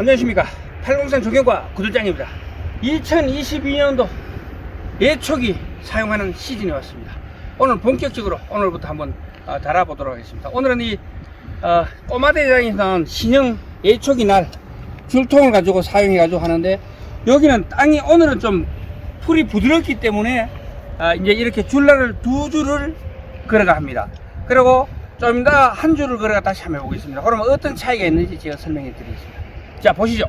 안녕하십니까. 팔공산 조경과 구들장입니다. 2022년도 예초기 사용하는 시즌이 왔습니다. 오늘 본격적으로 오늘부터 한번 어, 달아보도록 하겠습니다. 오늘은 이 어, 꼬마대장에서 나온 신형 예초기 날 줄통을 가지고 사용해 가지고 하는데 여기는 땅이 오늘은 좀 풀이 부드럽기 때문에 아, 이제 이렇게 줄날을 두 줄을 걸어가 합니다. 그리고 좀 이따 한 줄을 걸어가 다시 한번 해보겠습니다. 그러면 어떤 차이가 있는지 제가 설명해 드리겠습니다 자 보시죠.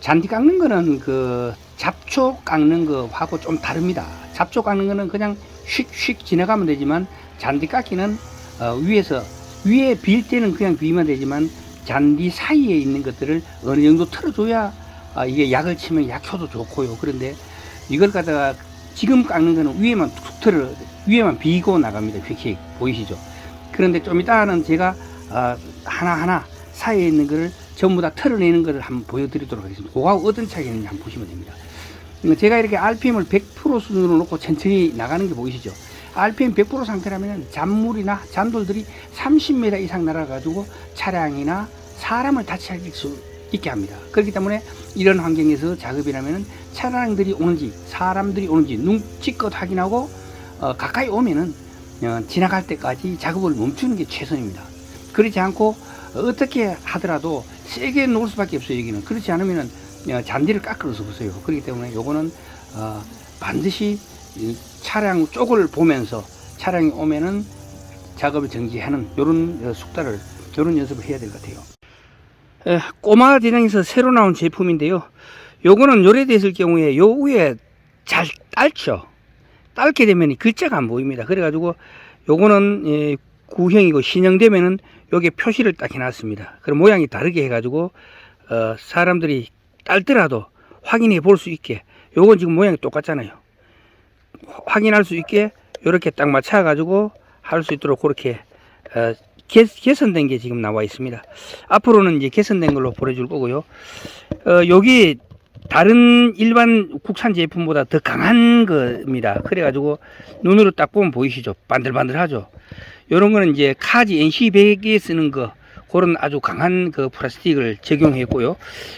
잔디 깎는 거는 그 잡초 깎는 거하고 좀 다릅니다. 잡초 깎는 거는 그냥 휙휙 지나가면 되지만 잔디 깎기는 어, 위에서 위에 빌 때는 그냥 비면 되지만 잔디 사이에 있는 것들을 어느 정도 틀어줘야 아, 이게 약을 치면 약효도 좋고요. 그런데 이걸 갖다가 지금 깎는 거는 위에만 툭 틀어 위에만 비고 나갑니다. 휙휙. 보이시죠? 그런데 좀 이따는 제가 어, 하나하나 사이에 있는 거를 전부 다 털어내는 것을 한번 보여드리도록 하겠습니다. 그거하고 어떤 차이가 있는지 한번 보시면 됩니다. 음, 제가 이렇게 RPM을 100% 수준으로 놓고 천천히 나가는 게 보이시죠? RPM 100% 상태라면 잔물이나 잔돌들이 30m 이상 날아가지고 차량이나 사람을 다치할 수 있게 합니다. 그렇기 때문에 이런 환경에서 작업이라면 차량들이 오는지 사람들이 오는지 눈치껏 확인하고 어, 가까이 오면은 어, 지나갈 때까지 작업을 멈추는 게 최선입니다. 그렇지 않고 어떻게 하더라도 세게 놓을 수밖에 없어요 여기는. 그렇지 않으면은 어, 잔디를 깎아서 보세요. 그렇기 때문에 요거는 어, 반드시 이 차량 쪽을 보면서 차량이 오면은 작업을 정지하는 요런 어, 숙달을 요런 연습을 해야 될 것 같아요. 에, 꼬마 대장에서 새로 나온 제품인데요. 요거는 요래됐을 경우에 요 위에 잘 딸죠. 딸게 되면 글자가 안 보입니다. 그래 가지고 요거는 예, 구형이고 신형 되면은 여기에 표시를 딱 해놨습니다. 그럼 모양이 다르게 해가지고 어, 사람들이 딸더라도 확인해 볼 수 있게 요건 지금 모양이 똑같잖아요. 확인할 수 있게 이렇게 딱 맞춰가지고 할 수 있도록 그렇게 어, 개, 개선된 게 지금 나와 있습니다. 앞으로는 이제 개선된 걸로 보내줄 거고요. 어, 여기 다른 일반 국산 제품보다 더 강한 겁니다. 그래가지고 눈으로 딱 보면 보이시죠? 반들반들하죠? 요런 거는 이제 카지 NC100에 쓰는 거 그런 아주 강한 그 플라스틱을 적용했고요.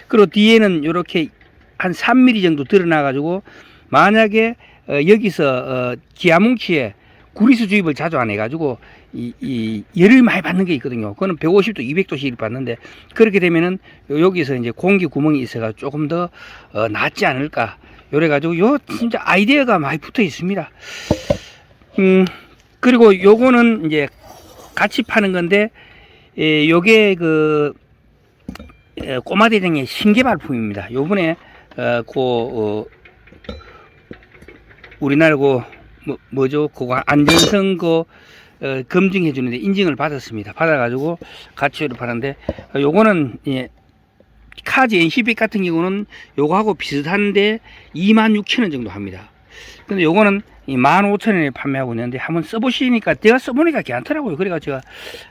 그리고 뒤에는 이렇게 한 3mm 정도 드러나 가지고 만약에 어, 여기서 어, 기아뭉치에 구리수 주입을 자주 안 해가지고 이, 이 열을 많이 받는 게 있거든요. 그거는 150도, 200도씩 받는데 그렇게 되면은 요- 여기서 이제 공기 구멍이 있어가 조금 더 어, 낫지 않을까. 요래 가지고 요 진짜 아이디어가 많이 붙어 있습니다. 음 그리고 요거는 이제 같이 파는 건데 예, 요게 그 에, 꼬마 대장의 신개발품입니다. 요번에 어, 그 어, 우리나라 그 뭐, 뭐죠? 그거 안전성 그 어, 검증해 주는데 인증을 받았습니다. 받아가지고 요를 파는데 어, 요거는 예, 카지 NCB 같은 경우는 요거하고 비슷한데 26,000원 정도 합니다. 근데 요거는 15,000원에 판매하고 있는데 한번 써보시니까 제가 써보니까 괜찮더라고요. 그래가 제가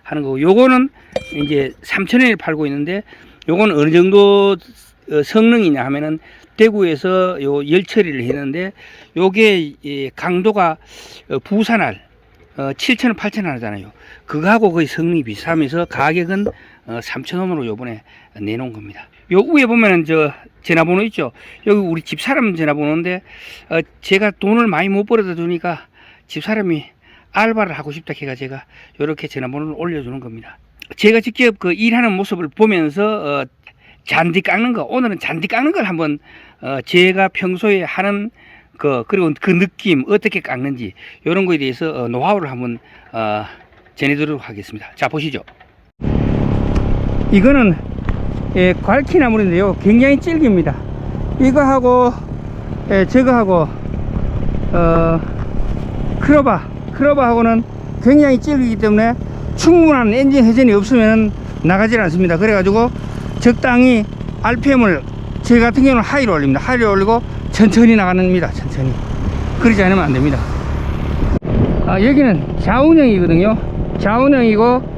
하는 거고 요거는 이제 3,000원에 팔고 있는데 요거는 어느 정도 어, 성능이냐 하면은 대구에서 요 열 처리를 했는데 요게 이 강도가 어, 부산알 어, 7,000원, 8,000원 하잖아요. 그거하고 거의 성능이 비슷하면서 가격은 어, 3,000원으로 요번에 내놓은 겁니다. 요 위에 보면은 저 전화번호 있죠. 여기 우리 집사람 전화번호인데 어, 제가 돈을 많이 못 벌어다 주니까 집사람이 알바를 하고 싶다 해가 제가 요렇게 전화번호를 올려주는 겁니다. 제가 직접 그 일하는 모습을 보면서 어, 잔디 깎는 거 오늘은 잔디 깎는 걸 한번 어, 제가 평소에 하는 그 그리고 그 느낌 어떻게 깎는지 이런 거에 대해서 어, 노하우를 한번 어, 전해드리도록 하겠습니다. 자 보시죠. 이거는 예, 괄키나물인데요. 굉장히 질깁니다. 이거하고 예, 저거하고 어, 크로바 크로바하고는 굉장히 질기기 때문에 충분한 엔진 회전이 없으면 나가질 않습니다. 그래가지고 적당히 RPM을 제 같은 경우는 하이로 올립니다. 하이로 올리고 천천히 나가는입니다. 천천히. 그러지 않으면 안 됩니다. 아, 여기는 좌운형이거든요. 좌운형이고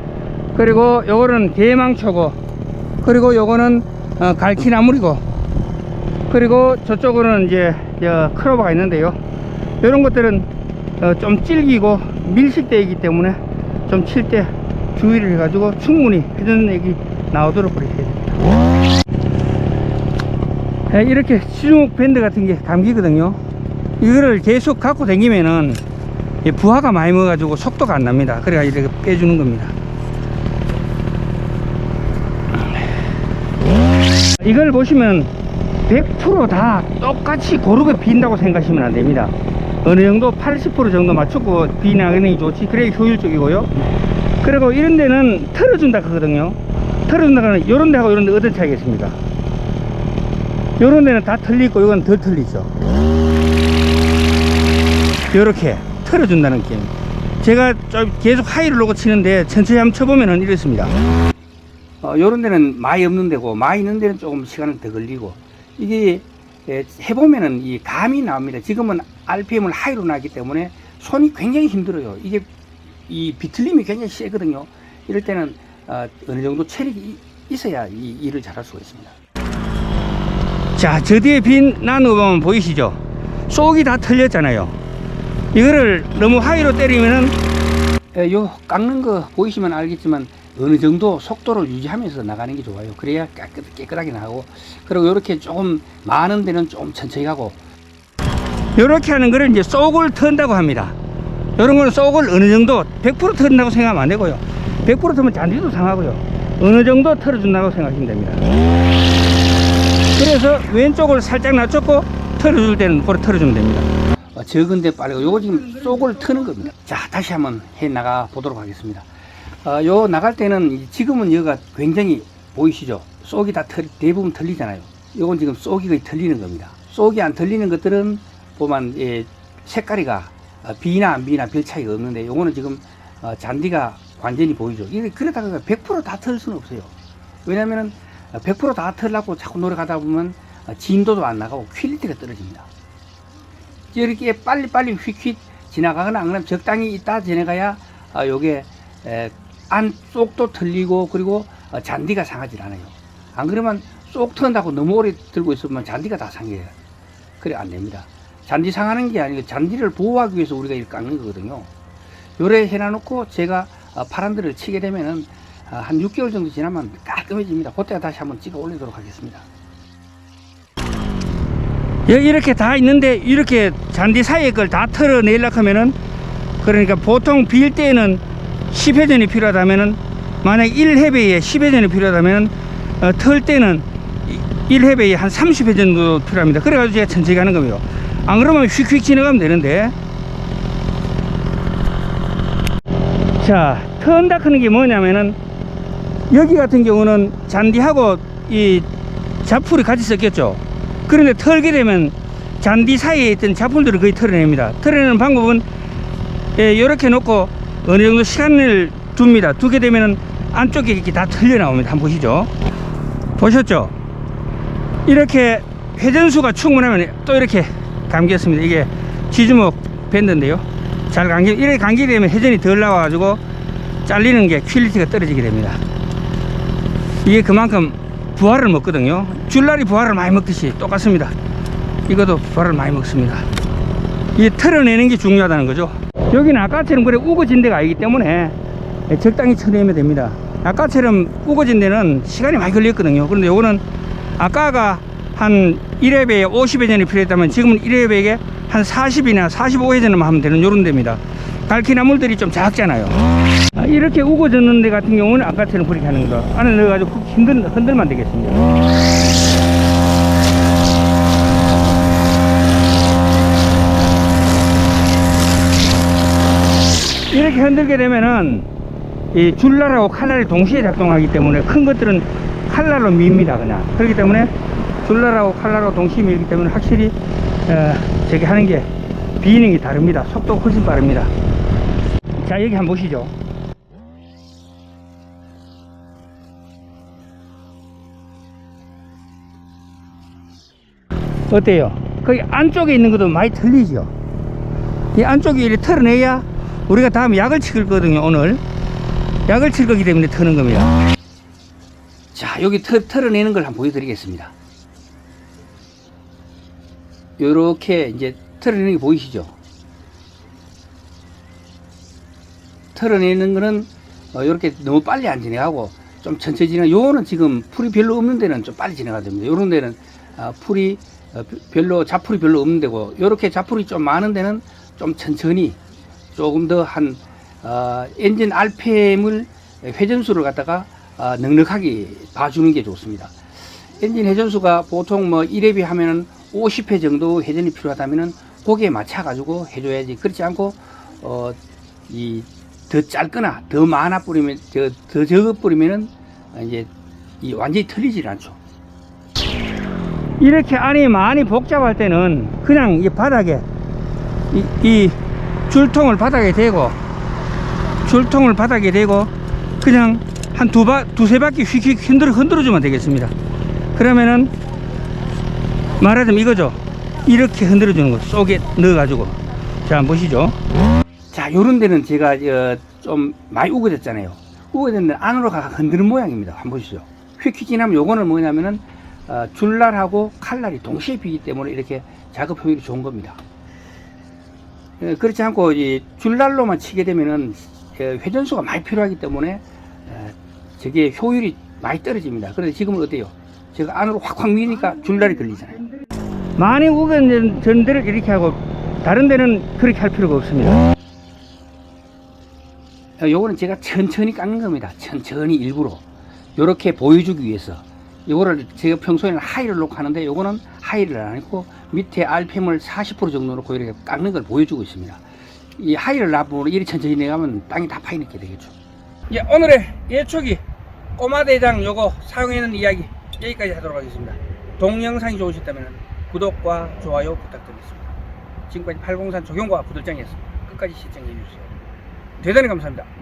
그리고 요거는 대망초고 그리고 요거는 어, 갈키나물이고 그리고 저쪽으로는 이제 저 크로바가 있는데요. 이런 것들은 어, 좀 질기고 밀식되기 때문에 좀 칠 때 주의를 해가지고 충분히 회전력이 나오도록 그렇게 해야 됩니다. 예, 이렇게 시중 밴드 같은 게 감기거든요. 이거를 계속 갖고 다니면은 이 부하가 많이 먹어가지고 속도가 안 납니다. 그래가 이렇게 빼주는 겁니다. 이걸 보시면 100%다 똑같이 고르게 빈다고 생각하시면 안 됩니다. 어느 정도 80% 정도 맞추고 비나가는 게 좋지. 그래야 효율적이고요. 그리고 이런 데는 털어준다 하거든요. 털어준다는 이런 데하고 이런 데 어떤 차이가 있습니까? 요런 데는 다 틀리고 이건 덜 틀리죠 요렇게 틀어준다는 게임 제가 좀 계속 하이를 놓고 치는데 천천히 한번 쳐보면은 이렇습니다 어, 요런 데는 많이 없는 데고 많이 있는 데는 조금 시간이 더 걸리고 이게 에, 해보면은 이 감이 나옵니다 지금은 RPM을 하이로 나기 때문에 손이 굉장히 힘들어요 이게 이 비틀림이 굉장히 세거든요 이럴 때는 어, 어느 정도 체력이 이- 있어야 이 일을 잘할 수가 있습니다 자, 저 뒤에 빈 나누 보면 보이시죠? 속이 다 틀렸잖아요. 이거를 너무 하이로 때리면은 에, 요 깎는 거 보이시면 알겠지만 어느 정도 속도를 유지하면서 나가는 게 좋아요. 그래야 깨끗, 깨끗하게 나가고 그리고 이렇게 조금 많은 데는 좀 천천히 가고 이렇게 하는 거를 이제 속을 턴다고 합니다. 이런 거는 속을 어느 정도 100% 턴다고 생각하면 안 되고요. 100% 턴면 잔디도 상하고요. 어느 정도 털어준다고 생각하시면 됩니다. 그래서 왼쪽을 살짝 낮췄고 털어줄 때는 그걸 털어주면 됩니다. 어, 적은데 빠르고 요거 지금 속을 트는 겁니다. 자 다시 한번 해 나가 보도록 하겠습니다. 어, 요 나갈 때는 이- 지금은 여기가 굉장히 보이시죠? 속이 다 털, 대부분 틀리잖아요. 요건 지금 속이 거의 틀리는 겁니다. 속이 안 틀리는 것들은 보면 예, 색깔이가 어, 비나 안 비나 별 차이가 없는데 요거는 지금 어, 잔디가 완전히 보이죠. 이게 그러다가 100%다 털 수는 없어요. 왜냐면은 100%다 털라고 자꾸 노력하다 보면 어, 진도도 안 나가고 퀄리티가 떨어집니다. 이렇게 빨리빨리 휙휙 지나가거나 아니면 적당히 있다 지나가야 어, 요게 에, 안쪽도 틀리고 그리고 어, 잔디가 상하지 않아요. 안 그러면 쏙 턴다고 너무 오래 들고 있으면 잔디가 다 상해요. 그래 안 됩니다. 잔디 상하는 게 아니고 잔디를 보호하기 위해서 우리가 이렇게 깎는 거거든요. 요래 해놔놓고 제가 어, 파란들을 치게 되면은 어, 한 6개월 정도 지나면 깔끔해집니다. 그때 다시 한번 찍어 올리도록 하겠습니다. 여기 이렇게 다 있는데 이렇게 잔디 사이에 걸 다 털어내려고 하면은 그러니까 보통 빌 때는 10회전이 필요하다면은 만약 1회배에 10회전이 필요하다면은 어, 털 때는 1회배에 한 30회전 정도 필요합니다. 그래가지고 제가 천천히 가는 겁니다. 안 그러면 휙휙 지나가면 되는데 자, 턴다 하는 게 뭐냐면은 여기 같은 경우는 잔디하고 이 자풀이 같이 섞였죠. 그런데 털게 되면 잔디 사이에 있던 자풀들을 거의 털어냅니다. 털어내는 방법은 예, 이렇게 놓고 어느 정도 시간을 둡니다. 두게 되면은 안쪽에 이렇게 다 털려 나옵니다. 한번 보시죠. 보셨죠? 이렇게 회전수가 충분하면 또 이렇게 감겼습니다. 이게 지주목 밴드인데요. 잘 감기, 이렇게 감기게 되면 회전이 덜 나와가지고 잘리는 게 퀄리티가 떨어지게 됩니다. 이게 그만큼 부하를 먹거든요. 줄날이 부하를 많이 먹듯이 똑같습니다. 이것도 부하를 많이 먹습니다. 이 털어내는 게 중요하다는 거죠. 여기는 아까처럼 그래 우거진 데가 아니기 때문에 적당히 쳐내면 됩니다. 아까처럼 우거진 데는 시간이 많이 걸렸거든요. 그런데 요거는 아까가 한 1회배에 50회 전이 필요했다면 지금은 1회배에 한 40이나 45회 전만 하면 되는 요런 데입니다. 갈퀴나물들이 좀 작잖아요. 아, 이렇게 우거졌는 데 같은 경우는 아까처럼 그렇게 하는 거다. 안에 넣어가지고 푹 흔들, 흔들면 되겠습니다. 이렇게 흔들게 되면은 이 줄날하고 칼날이 동시에 작동하기 때문에 큰 것들은 칼날로 밉니다 그냥 그렇기 때문에 줄날하고 칼날하고 동시에 밀기 때문에 확실히 어, 저기 하는 게게 다릅니다 속도가 훨씬 빠릅니다 자 여기 한번 보시죠 어때요? 거기 안쪽에 있는 것도 많이 틀리죠? 이 안쪽에 이렇게 털어내야 우리가 다음 약을 칠 거거든요, 오늘. 약을 칠 거기 때문에 터는 겁니다. 자, 여기 털, 털어내는 걸 한번 보여드리겠습니다. 요렇게 이제 털어내는 게 보이시죠? 털어내는 거는 어, 이렇게 너무 빨리 안 진행하고 좀 천천히 진행. 요거는 지금 풀이 별로 없는 데는 좀 빨리 진행가 됩니다. 요런 데는 아, 풀이 어, 별로 자풀이 별로 없는 데고 이렇게 자풀이 좀 많은 데는 좀 천천히 조금 더한 어, 엔진 RPM을 회전수를 갖다가 어, 넉넉하게 봐주는 게 좋습니다. 엔진 회전수가 보통 뭐 1회비 하면은 50회 정도 회전이 필요하다면은 거기에 맞춰 가지고 해줘야지 그렇지 않고 어 이 더 짧거나 더 많아 뿌리면 더, 더 적어 뿌리면은 이제 이 완전히 틀리질 않죠. 이렇게 안이 많이 복잡할 때는 그냥 이 바닥에 이, 이 줄통을 바닥에 대고 줄통을 바닥에 대고 그냥 한 두 바, 두세 바퀴 휙휙 흔들어, 흔들어 주면 되겠습니다. 그러면은 말하자면 이거죠. 이렇게 흔들어 주는 거 속에 넣어 가지고. 자, 한번 보시죠. 자, 요런 데는 제가 어, 좀 많이 우거졌잖아요. 우거졌는데 안으로 가 흔드는 모양입니다. 한번 보시죠. 휙휙 지나면 요거는 뭐냐면은 어, 줄날하고 칼날이 동시에 비기 때문에 이렇게 작업 효율이 좋은 겁니다. 어, 그렇지 않고 이 줄날로만 치게 되면은 어, 회전수가 많이 필요하기 때문에 어, 저게 효율이 많이 떨어집니다. 그런데 지금은 어때요? 제가 안으로 확확 미니까 줄날이 걸리잖아요. 많이 우겨진 데를 이렇게 하고 다른 데는 그렇게 할 필요가 없습니다. 어, 요거는 제가 천천히 깎는 겁니다. 천천히 일부러. 요렇게 보여주기 위해서. 요거를 제가 평소에는 하이를 놓고 하는데 요거는 하이를 안 했고 밑에 RPM을 40% 정도 놓고 이렇게 깎는 걸 보여주고 있습니다. 이 하이를 놔보면 이리 천천히 내가면 땅이 다 파이넣게 되겠죠. 예, 오늘의 예초기 꼬마대장 요거 사용하는 이야기 여기까지 하도록 하겠습니다. 동영상이 좋으셨다면 구독과 좋아요 부탁드리겠습니다. 지금까지 팔공산 조경과 부들장이었습니다. 끝까지 시청해 주세요. 대단히 감사합니다.